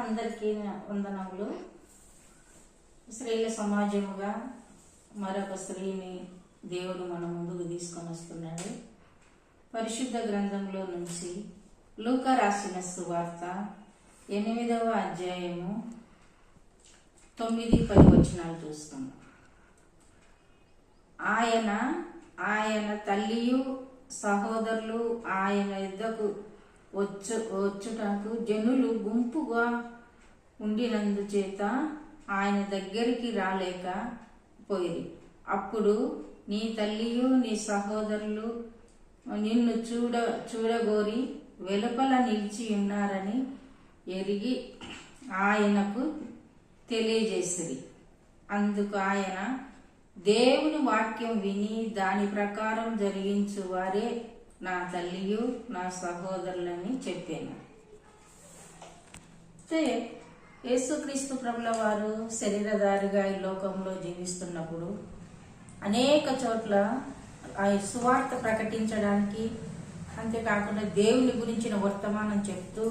అందరికీ వందనములు. స్త్రీల సమాజముగా మరొక స్త్రీని దేవుడు మన ముందుకు తీసుకొని వస్తున్నాడు. పరిశుద్ధ గ్రంథంలో నుంచి లూక రాసిన సువార్త ఎనిమిదవ అధ్యాయము తొమ్మిది పది వచనాలు చూస్తున్నాం ఆయన ఆయన తల్లియు సహోదరులు ఆయన యుద్ధకు వచ్చు వచ్చుటకు జనులు గుంపుగా ఉండినందుచేత ఆయన దగ్గరికి రాలేక పోయిరి. అప్పుడు నీ తల్లియు నీ సహోదరులు నిన్ను చూడ చూడగోరి వెలుపల నిలిచి ఉన్నారని ఎరిగి ఆయనకు తెలియజేసిరి. అందుకు ఆయన దేవుని వాక్యం విని దాని ప్రకారం జరిగించు వారే నా తల్లియు నా సహోదరులని చెప్పాను. అయితే యేసుక్రీస్తు ప్రభుల వారు శరీరధారిగా ఈ లోకంలో జీవిస్తున్నప్పుడు అనేక చోట్ల ఆ సువార్త ప్రకటించడానికి అంతేకాకుండా దేవుని గురించిన వర్తమానం చెప్తూ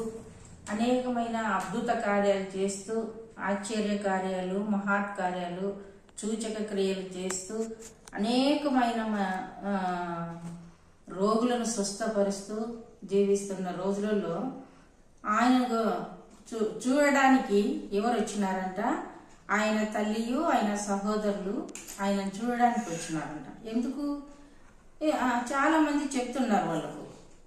అనేకమైన అద్భుత కార్యాలు చేస్తూ ఆశ్చర్య కార్యాలు మహాత్ కార్యాలు సూచక క్రియలు చేస్తూ అనేకమైన మ- రోగులను స్వస్థపరుస్తూ జీవిస్తున్న రోజులలో ఆయన చూ చూడడానికి ఎవరు వచ్చినారంట? ఆయన తల్లియు ఆయన సహోదరులు ఆయన చూడడానికి వచ్చినారంట. ఎందుకు? చాలామంది చెప్తున్నారు వాళ్ళకు.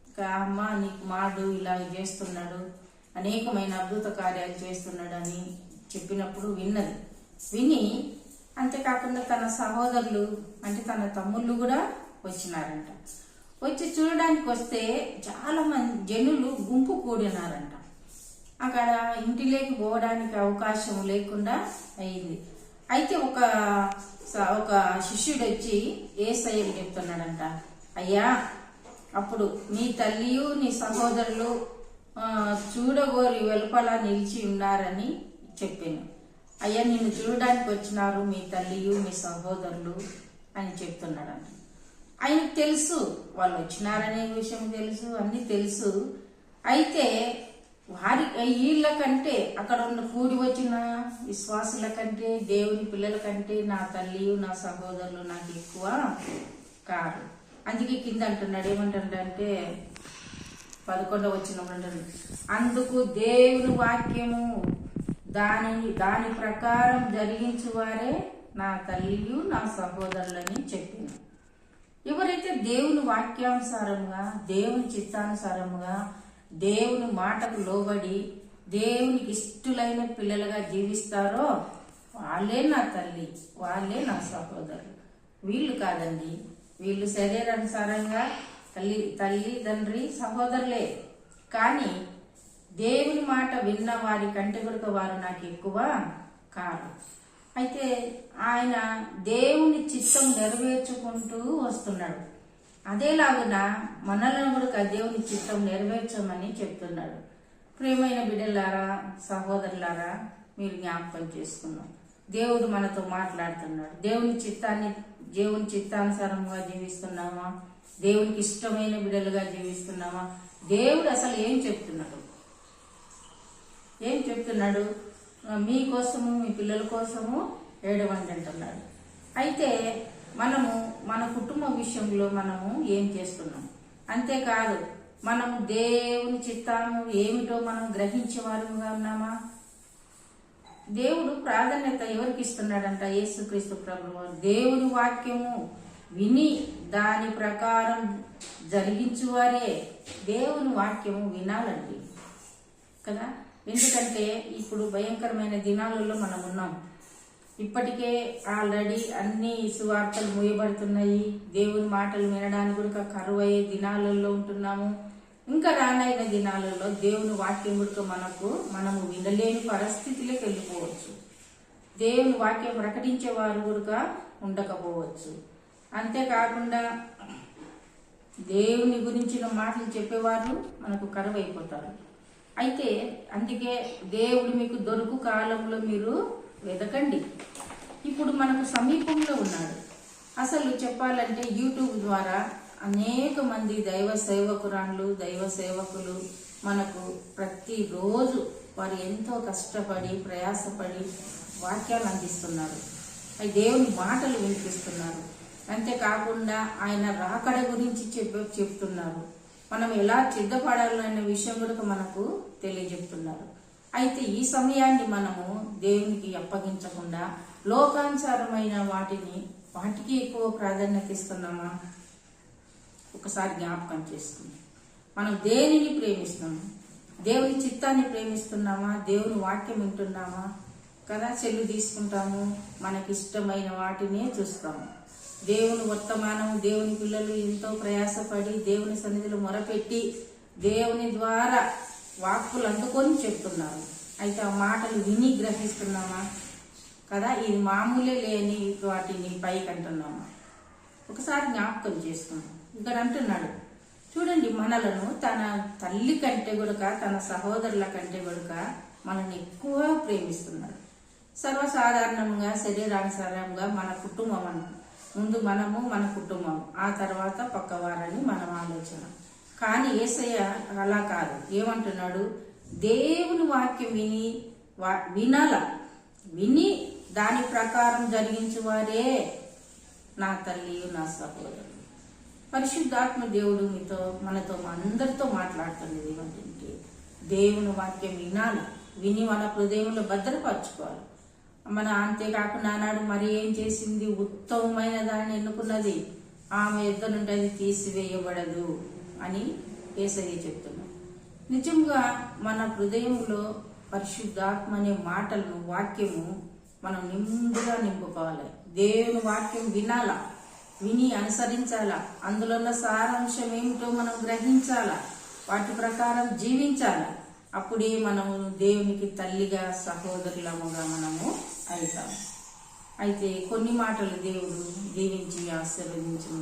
"ఇంకా అమ్మ నీకు మాడు ఇలా చేస్తున్నాడు అనేకమైన అద్భుత కార్యాలు చేస్తున్నాడు అని చెప్పినప్పుడు విన్నది. విని అంతేకాకుండా తన సహోదరులు అంటే తన తమ్ముళ్ళు కూడా వచ్చినారంట. వచ్చి చూడడానికి వస్తే చాలా మంది జనులు గుంపు కూడినారంట. అక్కడ ఇంటిలోకి పోవడానికి అవకాశం లేకుండా అయింది. అయితే ఒక స- ఒక శిష్యుడు వచ్చి ఏసయ్యకు చెప్తున్నాడంట. అయ్యా అప్పుడు నీ తల్లియు నీ సహోదరులు చూడగోరి వెలుపల నిలిచి ఉన్నారని చెప్పాను. అయ్యా నిన్ను చూడడానికి వచ్చినారు మీ తల్లియు మీ సహోదరులు అని చెప్తున్నాడంట. ఆయనకు తెలుసు. వాళ్ళు వచ్చినారనే విషయం తెలుసు అన్నీ తెలుసు. అయితే వారి వీళ్ళ కంటే అక్కడ ఉన్న కూడి వచ్చిన విశ్వాసుల కంటే దేవుని పిల్లల కంటే నా తల్లి నా సహోదరులు నాకు ఎక్కువ కారు. అందుకే కింద అంటున్నాడు ఏమంటాడంటే పదకొండవ వచ్చినప్పుడు అంటాడు అందుకు దేవుని వాక్యము దాని దాని ప్రకారం జరిగించువారే నా తల్లియు నా సహోదరులని చెప్పింది ఎవరైతే దేవుని వాక్యానుసారంగా దేవుని చిత్తానుసారముగా దేవుని మాటకు లోబడి దేవునికి ఇష్టలైన పిల్లలుగా జీవిస్తారో వాళ్ళే నా తల్లి వాళ్ళే నా సహోదరులు. వీళ్ళు కాదండి. వీళ్ళు శరీరానుసారంగా తల్లి తల్లి తండ్రి సహోదరులే. కానీ దేవుని మాట విన్న వారి కంటి కూడా వారు నాకు ఎక్కువ కాదు అయితే ఆయన దేవుని చిత్తం నెరవేర్చుకుంటూ వస్తున్నాడు. అదేలాగున మనలను కూడా దేవుని చిత్తం నెరవేర్చమని చెప్తున్నాడు. ప్రేమైన బిడ్డలారా సహోదరులారా మీరు జ్ఞాపకం చేసుకున్నాం దేవుడు మనతో మాట్లాడుతున్నాడు. దేవుని చిత్తాన్ని దేవుని చిత్తానుసారంగా జీవిస్తున్నామా? దేవునికి ఇష్టమైన బిడ్డలుగా జీవిస్తున్నామా? దేవుడు అసలు ఏం చెప్తున్నాడు? ఏం చెప్తున్నాడు? మీకోసము మీ పిల్లల కోసము ఏడవండి అంటున్నాడు. అయితే మనము మన కుటుంబ విషయంలో మనము ఏం చేస్తున్నాం? అంతేకాదు మనము దేవుని చిత్తాము ఏమిటో మనం గ్రహించే వారుగా ఉన్నామా? దేవుడు ప్రాధాన్యత ఎవరికి ఇస్తున్నాడంట? యేసుక్రీస్తు ప్రభు దేవుని వాక్యము విని దాని ప్రకారం జరిగించువారే. దేవుని వాక్యము వినాలండి. కదా? ఎందుకంటే ఇప్పుడు భయంకరమైన దినాలలో మనం ఉన్నాం. ఇప్పటికే ఆల్రెడీ అన్ని సువార్తలు మూయబడుతున్నాయి. దేవుని మాటలు వినడానికి కూడా కరువు అయ్యే దినాలలో ఉంటున్నాము. ఇంకా రానైన దినాలలో దేవుని వాక్యం కూడా మనకు మనము వినలేని పరిస్థితిలోకి వెళ్ళిపోవచ్చు. దేవుని వాక్యం ప్రకటించే వారు కూడా ఉండకపోవచ్చు. అంతేకాకుండా దేవుని గురించిన మాటలు చెప్పేవారు మనకు కరువు అయిపోతారు అయితే అందుకే దేవుడు మీకు దొరుకు కాలంలో మీరు వెతకండి ఇప్పుడు మనకు సమీపంలో ఉన్నాడు. అసలు చెప్పాలంటే యూట్యూబ్ ద్వారా అనేక మంది దైవ సేవకురాళ్ళు దైవ సేవకులు మనకు ప్రతిరోజు వారు ఎంతో కష్టపడి ప్రయాసపడి వాక్యాలు అందిస్తున్నారు. అవి దేవుని మాటలు వినిపిస్తున్నారు. అంతేకాకుండా ఆయన రాకడ గురించి చెప్ప చెప్తున్నారు. మనం ఎలా సిద్ధపడాలనే విషయం కూడా మనకు తెలియజెప్తున్నారు. అయితే ఈ సమయాన్ని మనము దేవునికి అప్పగించకుండా లోకానుసారమైన వాటిని వాటికి ఎక్కువ ప్రాధాన్యత ఇస్తున్నామా? ఒకసారి జ్ఞాపకం చేసుకుంది. మనం దేనిని ప్రేమిస్తున్నాము దేవుని చిత్తాన్ని ప్రేమిస్తున్నామా? దేవుని వాక్యం వింటున్నామా? కదా చెల్లు తీసుకుంటాము మనకి ఇష్టమైన వాటినే చూస్తాము. దేవుని వర్తమానం దేవుని పిల్లలు ఎంతో ప్రయాసపడి దేవుని సన్నిధిలో మొరపెట్టి దేవుని ద్వారా వాక్కులు అందుకొని చెప్తున్నారు. అయితే ఆ మాటలు విని గ్రహిస్తున్నామా? కదా ఇది మామూలే లేని వాటిని పైకి అంటున్నామా? ఒకసారి జ్ఞాపకం చేసుకున్నాం ఇక్కడ అంటున్నాడు చూడండి మనలను తన తల్లి కంటే కూడా తన సహోదరుల కంటే కూడా మనల్ని ఎక్కువ ప్రేమిస్తున్నాడు సర్వసాధారణంగా శరీరానుసారంగా మన కుటుంబం అన్న ముందు మనము మన కుటుంబం ఆ తర్వాత పక్కవారని మనం ఆలోచన. కానీ ఏసయ్య అలా కాదు. ఏమంటున్నాడు? దేవుని వాక్యం విని వా- వినాల. విని దాని ప్రకారం జరిగించు వారే నా తల్లి నా సహోదరుడు. పరిశుద్ధాత్మ దేవుడు మీతో మనతో అందరితో మాట్లాడుతుంది ఏమంటే దేవుని వాక్యం వినాలి. విని మన హృదయంలో భద్రపరచుకోవాలి. మన అంతేకాకుండా ఆనాడు మరి ఏం చేసింది? ఉత్తమమైన దాన్ని ఎన్నుకున్నది? ఆమె యుద్ధ నుండి అది తీసివేయబడదు అని ఏసయ్య చెప్తున్నాం నిజంగా మన హృదయంలో పరిశుద్ధాత్మ అనే మాటలను వాక్యము మనం నిండుగా నింపుకోవాలి. దేవుని వాక్యం వినాలా? విని అనుసరించాలా? అందులో ఉన్న సారాంశం ఏమిటో మనం గ్రహించాలా? వాటి ప్రకారం జీవించాలా? అప్పుడే మనము దేవునికి తల్లిగా సహోదరులముగా మనము అవుతాము. అయితే కొన్ని మాటలు దేవుడు దీవించి ఆశీర్వదించిన